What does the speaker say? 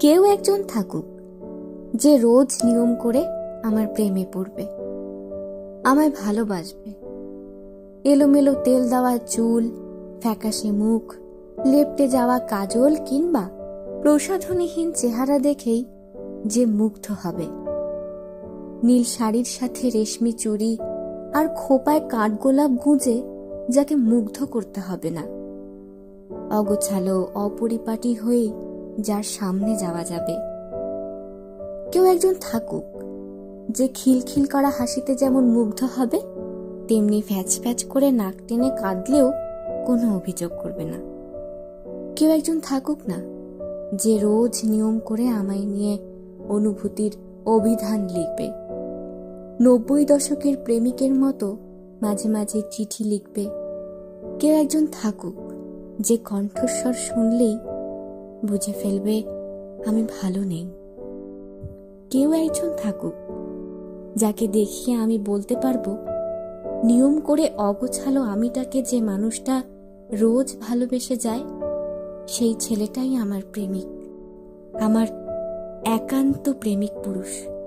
কেউ একজন থাকুক, যে রোজ নিয়ম করে আমার প্রেমে পড়বে, আমায় ভালোবাসবে। এলোমেলো তেল দেওয়া চুল, ফ্যাকাশে মুখ, লেপটে যাওয়া কাজল কিংবা প্রসাধনীহীন চেহারা দেখেই যে মুগ্ধ হবে। নীল শাড়ির সাথে রেশমি চুড়ি আর খোপায় কাঠগোলাপ গুঁজে যাকে মুগ্ধ করতে হবে না। অগোছালো, অপরিপাটি হয়ে যার সামনে যাওয়া যাবে। কেউ একজন থাকুক, যে খিলখিল করা হাসিতে যেমন মুগ্ধ হবে, তেমনি ফ্যাচ ফ্যাচ করে নাক টেনে কাঁদলেও কোনো অভিযোগ করবে না। কেউ একজন থাকুক না, যে রোজ নিয়ম করে আমায় নিয়ে অনুভূতির অভিধান লিখবে। নব্বই দশকের প্রেমিকের মতো মাঝে মাঝে চিঠি লিখবে। কেউ একজন থাকুক, যে কণ্ঠস্বর শুনলেই বুঝে ফেলবে, আমি ভালো নেই। কেউ একজন থাকুক, যাকে দেখিয়ে আমি বলতে পারব, নিয়ম করে অগোছালো আমিটাকে যে মানুষটা রোজ ভালোবেসে যায়, সেই ছেলেটাই আমার প্রেমিক, আমার একান্ত প্রেমিক পুরুষ।